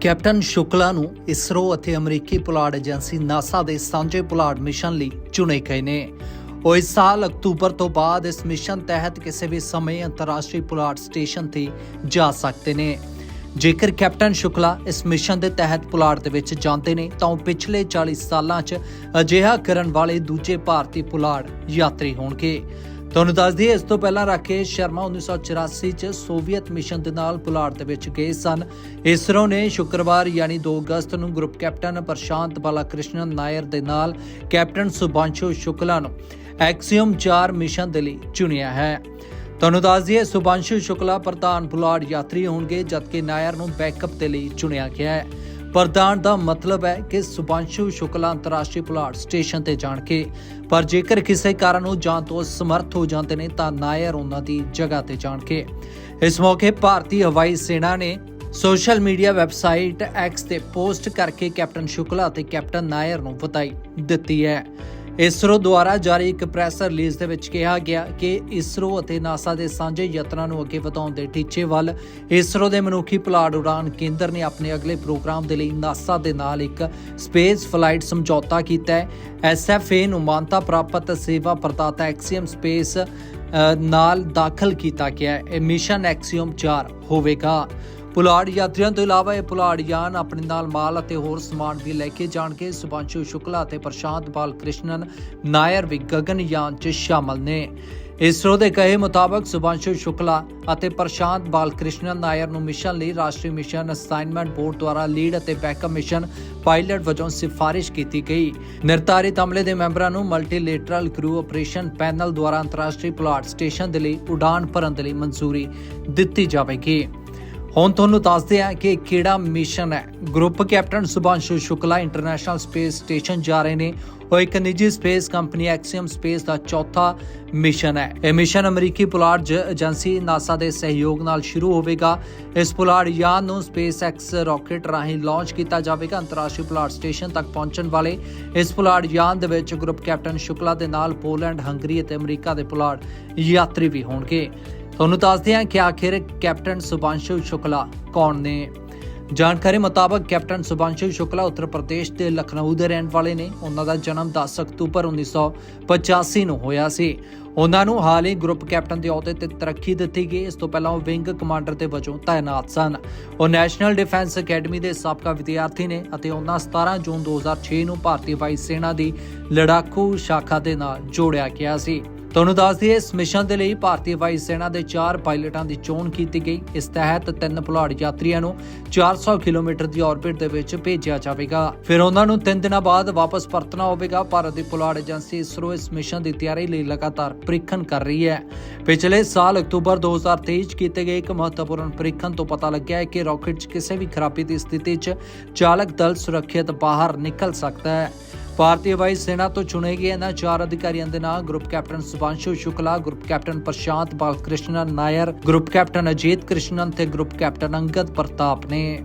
Captain Shukla ਨੂੰ ਇਸਰੋ ਅਤੇ ਅਮਰੀਕੀ ਪੁਲਾੜ ਏਜੰਸੀ ਨਾਸਾ ਦੇ ਸਾਂਝੇ ਪੁਲਾੜ ਮਿਸ਼ਨ ਲਈ ਚੁਣੇ ਗਏ ਨੇ। ਉਹ ਇਸ ਸਾਲ ਅਕਤੂਬਰ ਤੋਂ ਬਾਅਦ ਇਸ ਮਿਸ਼ਨ ਤਹਿਤ ਕਿਸੇ ਵੀ ਸਮੇਂ ਅੰਤਰਰਾਸ਼ਟਰੀ ਪੁਲਾੜ ਸਟੇਸ਼ਨ ਤੇ ਜਾ ਸਕਦੇ ਨੇ। ਜੇਕਰ ਕੈਪਟਨ ਸ਼ੁਕਲਾ ਇਸ ਮਿਸ਼ਨ ਦੇ ਤਹਿਤ ਪੁਲਾੜ ਦੇ ਵਿੱਚ ਜਾਂਦੇ ਨੇ, ਤਾਂ ਉਹ ਪਿਛਲੇ 40 ਸਾਲਾਂ 'ਚ ਅਜਿਹਾ ਕਰਨ ਵਾਲੇ ਦੂਜੇ ਭਾਰਤੀ ਪੁਲਾੜ ਯਾਤਰੀ ਹੋਣਗੇ। ਤੁਹਾਨੂੰ ਦੱਸ ਦਈਏ, ਇਸ ਤੋਂ ਪਹਿਲਾਂ ਰਾਕੇਸ਼ ਸ਼ਰਮਾ 1984 ਚ ਸੋਵੀਅਤ ਮਿਸ਼ਨ ਦੇ ਨਾਲ ਪੁਲਾੜ ਦੇ ਵਿੱਚ ਗਏ ਸਨ। ਇਸਰੋ ਨੇ ਸ਼ੁੱਕਰਵਾਰ, ਯਾਨੀ 2 ਅਗਸਤ ਨੂੰ ਗਰੁੱਪ ਕੈਪਟਨ ਪ੍ਰਸ਼ਾਂਤ ਬਾਲਾਕ੍ਰਿਸ਼ਨਨ ਨਾਇਰ ਦੇ ਨਾਲ ਕੈਪਟਨ ਸੁਬਾਂਸ਼ੂ ਸ਼ੁਕਲਾ ਨੂੰ ਐਕਸੀਅਮ 4 ਮਿਸ਼ਨ ਦੇ ਲਈ ਚੁਣਿਆ ਹੈ। ਤੁਹਾਨੂੰ ਦੱਸ ਦਈਏ ਸੁਬਾਂਸ਼ੂ ਸ਼ੁਕਲਾ ਪ੍ਰਧਾਨ ਪੁਲਾੜ ਯਾਤਰੀ ਹੋਣਗੇ, ਜਦਕਿ ਨਾਇਰ ਨੂੰ ਬੈਕਅਪ ਦੇ ਲਈ ਚੁਣਿਆ ਗਿਆ ਹੈ। ਪ੍ਰਦਾਨ ਦਾ ਮਤਲਬ ਹੈ ਕਿ ਸੁਭਾਂਸ਼ੂ ਸ਼ੁਕਲਾ ਅੰਤਰਰਾਸ਼ਟਰੀ ਪੁਲਾੜ ਸਟੇਸ਼ਨ ਤੇ ਜਾਣਗੇ ਪਰ ਜੇਕਰ ਕਿਸੇ ਕਾਰਨ ਉਹ ਜਾਣ ਤੋਂ ਸਮਰਥ ਹੋ ਜਾਂਦੇ ਨੇ, ਤਾਂ ਨਾਇਰ ਉਹਨਾਂ ਦੀ ਜਗ੍ਹਾ ਤੇ ਜਾਣਗੇ ਇਸ ਮੌਕੇ ਭਾਰਤੀ ਹਵਾਈ ਸੈਨਾ ਨੇ ਸੋਸ਼ਲ ਮੀਡੀਆ ਵੈਬਸਾਈਟ X ਤੇ ਪੋਸਟ ਕਰਕੇ ਕੈਪਟਨ ਸ਼ੁਕਲਾ ਅਤੇ ਕੈਪਟਨ ਨਾਇਰ ਨੂੰ ਵਧਾਈ ਦਿੱਤੀ ਹੈ। ਇਸਰੋ ਦੁਆਰਾ ਜਾਰੀ ਇੱਕ ਪ੍ਰੈਸ ਰਿਲੀਜ਼ ਦੇ ਵਿੱਚ ਕਿਹਾ ਗਿਆ ਕਿ ਇਸਰੋ ਅਤੇ ਨਾਸਾ ਦੇ ਸਾਂਝੇ ਯਤਨਾਂ ਨੂੰ ਅੱਗੇ ਵਧਾਉਣ ਦੇ ਟੀਚੇ ਵੱਲ ਇਸਰੋ ਦੇ ਮਨੁੱਖੀ ਪੁਲਾੜ ਉਡਾਨ ਕੇਂਦਰ ਨੇ ਆਪਣੇ ਅਗਲੇ ਪ੍ਰੋਗਰਾਮ ਦੇ ਲਈ ਨਾਸਾ ਦੇ ਨਾਲ ਇੱਕ ਸਪੇਸ ਫਲਾਈਟ ਸਮਝੌਤਾ ਕੀਤਾ ਹੈ। ਐਸਐਫਏ ਨੂੰ ਮਾਨਤਾ ਪ੍ਰਾਪਤ ਸੇਵਾ ਪ੍ਰਦਾਤਾ ਐਕਸੀਅਮ ਸਪੇਸ ਨਾਲ ਦਾਖਲ ਕੀਤਾ ਗਿਆ ਹੈ। ਇਹ ਮਿਸ਼ਨ ਐਕਸੀਅਮ 4 ਹੋਵੇਗਾ। ਪੁਲਾੜ ਯਾਤਰੀਆਂ ਤੋਂ ਇਲਾਵਾ ਇਹ ਪੁਲਾੜ ਯਾਨ ਆਪਣੇ ਨਾਲ ਮਾਲ ਅਤੇ ਹੋਰ ਸਮਾਨ ਵੀ ਲੈ ਕੇ ਜਾਣਗੇ। ਸੁਭਾਂਸ਼ੂ ਸ਼ੁਕਲਾ ਅਤੇ ਪ੍ਰਸ਼ਾਂਤ ਬਾਲ ਕ੍ਰਿਸ਼ਨਨ ਨਾਇਰ ਵੀ ਗਗਨਯਾਨ 'ਚ ਸ਼ਾਮਲ ਨੇ। ਇਸਰੋ ਦੇ ਕਹੇ ਮੁਤਾਬਕ ਸੁਭਾਂਸ਼ੂ ਸ਼ੁਕਲਾ ਅਤੇ ਪ੍ਰਸ਼ਾਂਤ ਬਾਲਕ੍ਰਿਸ਼ਨਨ ਨਾਇਰ ਨੂੰ ਮਿਸ਼ਨ ਲਈ ਰਾਸ਼ਟਰੀ ਮਿਸ਼ਨ ਅਸਾਈਨਮੈਂਟ ਬੋਰਡ ਦੁਆਰਾ ਲੀਡ ਅਤੇ ਬੈਕਅਪ ਮਿਸ਼ਨ ਪਾਇਲਟ ਵਜੋਂ ਸਿਫਾਰਿਸ਼ ਕੀਤੀ ਗਈ। ਨਿਰਧਾਰਿਤ ਅਮਲੇ ਦੇ ਮੈਂਬਰਾਂ ਨੂੰ ਮਲਟੀਲੇਟਰਲ ਕਰੂ ਆਪਰੇਸ਼ਨ ਪੈਨਲ ਦੁਆਰਾ ਅੰਤਰਰਾਸ਼ਟਰੀ ਪੁਲਾੜ ਸਟੇਸ਼ਨ ਦੇ ਲਈ ਉਡਾਨ ਭਰਨ ਦੇ ਲਈ ਮਨਜ਼ੂਰੀ ਦਿੱਤੀ ਜਾਵੇਗੀ। ਹੁਣ ਤੁਹਾਨੂੰ ਦੱਸਦੇ ਹਾਂ ਕਿ ਕਿਹੜਾ ਮਿਸ਼ਨ ਹੈ। Group captain Shubhanshu Shukla international space station ਜਾ ਰਹੇ ਨੇ। ਉਹ ਇੱਕ ਨਿੱਜੀ ਸਪੇਸ ਕੰਪਨੀ ਐਕਸੀਅਮ ਸਪੇਸ ਦਾ ਚੌਥਾ ਮਿਸ਼ਨ ਹੈ। ਇਹ ਮਿਸ਼ਨ ਅਮਰੀਕੀ ਪੁਲਾੜ ਜ- ਏਜੰਸੀ ਨਾਸਾ ਦੇ ਸਹਿਯੋਗ ਨਾਲ ਸ਼ੁਰੂ ਹੋਵੇਗਾ। ਇਸ ਪੁਲਾੜ ਯਾਨ ਨੂੰ ਸਪੇਸ ਐਕਸ ਰਾਕੇਟ ਰਾਹੀਂ ਲਾਂਚ ਕੀਤਾ ਜਾਵੇਗਾ। ਅੰਤਰਰਾਸ਼ਟਰੀ ਪੁਲਾੜ ਸਟੇਸ਼ਨ ਤੱਕ ਪਹੁੰਚਣ ਵਾਲੇ ਇਸ ਪੁਲਾੜ ਯਾਨ ਦੇ ਵਿੱਚ ਗਰੁੱਪ ਕੈਪਟਨ ਸ਼ੁਕਲਾ ਦੇ ਨਾਲ ਪੋਲੈਂਡ ਹੰਗਰੀ ਅਤੇ ਅਮਰੀਕਾ ਦੇ ਪੁਲਾੜ ਯਾਤਰੀ ਵੀ ਹੋਣਗੇ। ਤੁਹਾਨੂੰ ਦੱਸਦੇ ਹਾਂ ਕਿ ਆਖਿਰ ਕੈਪਟਨ ਸੁਭਾਂਸ਼ੂ ਸ਼ੁਕਲਾ ਕੌਣ ਨੇ। ਜਾਣਕਾਰੀ ਮੁਤਾਬਕ ਕੈਪਟਨ ਸੁਭਾਂਸ਼ੂ ਸ਼ੁਕਲਾ ਉੱਤਰ ਪ੍ਰਦੇਸ਼ ਦੇ ਲਖਨਊ ਦੇ ਰਹਿਣ ਵਾਲੇ ਨੇ। ਉਹਨਾਂ ਦਾ ਜਨਮ 10 ਅਕਤੂਬਰ 1985 ਨੂੰ ਹੋਇਆ ਸੀ। ਉਹਨਾਂ ਨੂੰ ਹਾਲ ਹੀ ਗਰੁੱਪ ਕੈਪਟਨ ਦੇ ਅਹੁਦੇ ਤੇ ਤਰੱਕੀ ਦਿੱਤੀ ਗਈ। ਇਸ ਤੋਂ ਪਹਿਲਾਂ ਉਹ ਵਿੰਗ ਕਮਾਂਡਰ ਦੇ ਵਜੋਂ ਤਾਇਨਾਤ ਸਨ। ਉਹ ਨੈਸ਼ਨਲ ਡਿਫੈਂਸ ਅਕੈਡਮੀ ਦੇ ਸਾਬਕਾ ਵਿਦਿਆਰਥੀ ਨੇ ਅਤੇ ਉਹਨਾਂ 17 ਜੂਨ 2006 ਨੂੰ ਭਾਰਤੀ ਵਾਯੂ ਸੈਨਾ ਦੀ ਲੜਾਕੂ ਸ਼ਾਖਾ ਦੇ ਨਾਲ ਜੋੜਿਆ ਗਿਆ ਸੀ। ਤੁਹਾਨੂੰ ਦੱਸ ਦਈਏ, ਇਸ ਮਿਸ਼ਨ ਦੇ ਲਈ ਭਾਰਤੀ ਵਾਯੂ ਸੈਨਾ ਦੇ 4 ਪਾਇਲਟਾਂ ਦੀ ਚੋਣ ਕੀਤੀ ਗਈ। ਇਸ ਤਹਿਤ ਤਿੰਨ ਪੁਲਾੜ ਯਾਤਰੀਆਂ ਨੂੰ 400 ਕਿਲੋਮੀਟਰ ਦੀ ਆਰਬਿਟ ਦੇ ਵਿੱਚ ਭੇਜਿਆ ਜਾਵੇਗਾ। ਫਿਰ ਉਹਨਾਂ ਨੂੰ 3 ਦਿਨਾਂ ਬਾਅਦ ਵਾਪਸ ਪਰਤਣਾ ਹੋਵੇਗਾ। ਭਾਰਤ ਦੀ ਪੁਲਾੜ ਏਜੰਸੀ ਇਸਰੋ ਇਸ ਮਿਸ਼ਨ ਦੀ ਤਿਆਰੀ ਲਈ ਲਗਾਤਾਰ ਪ੍ਰੀਖਣ ਕਰ ਰਹੀ ਹੈ। ਪਿਛਲੇ ਸਾਲ ਅਕਤੂਬਰ 2023 'ਚ ਕੀਤੇ ਗਏ ਇੱਕ ਮਹੱਤਵਪੂਰਨ ਪ੍ਰੀਖਣ ਤੋਂ ਪਤਾ ਲੱਗਿਆ ਹੈ ਕਿ ਰਾਕੇਟ 'ਚ ਕਿਸੇ ਵੀ ਖਰਾਬੀ ਦੀ ਸਥਿਤੀ 'ਚ ਚਾਲਕ ਦਲ ਸੁਰੱਖਿਅਤ ਬਾਹਰ ਨਿਕਲ ਸਕਦਾ ਹੈ। ਭਾਰਤੀ ਹਵਾਈ ਸੈਨਾ ਤੋਂ ਚੁਣੇ ਗਏ ਇਹਨਾਂ ਚਾਰ ਅਧਿਕਾਰੀਆਂ ਦੇ ਨਾਂ group captain Shubhanshu Shukla, group captain Prashant Balakrishnan Nair, group captain Ajit Krishnan ਤੇ ਗਰੁੱਪ ਕੈਪਟਨ ਅੰਗਦ ਪ੍ਰਤਾਪ ਨੇ।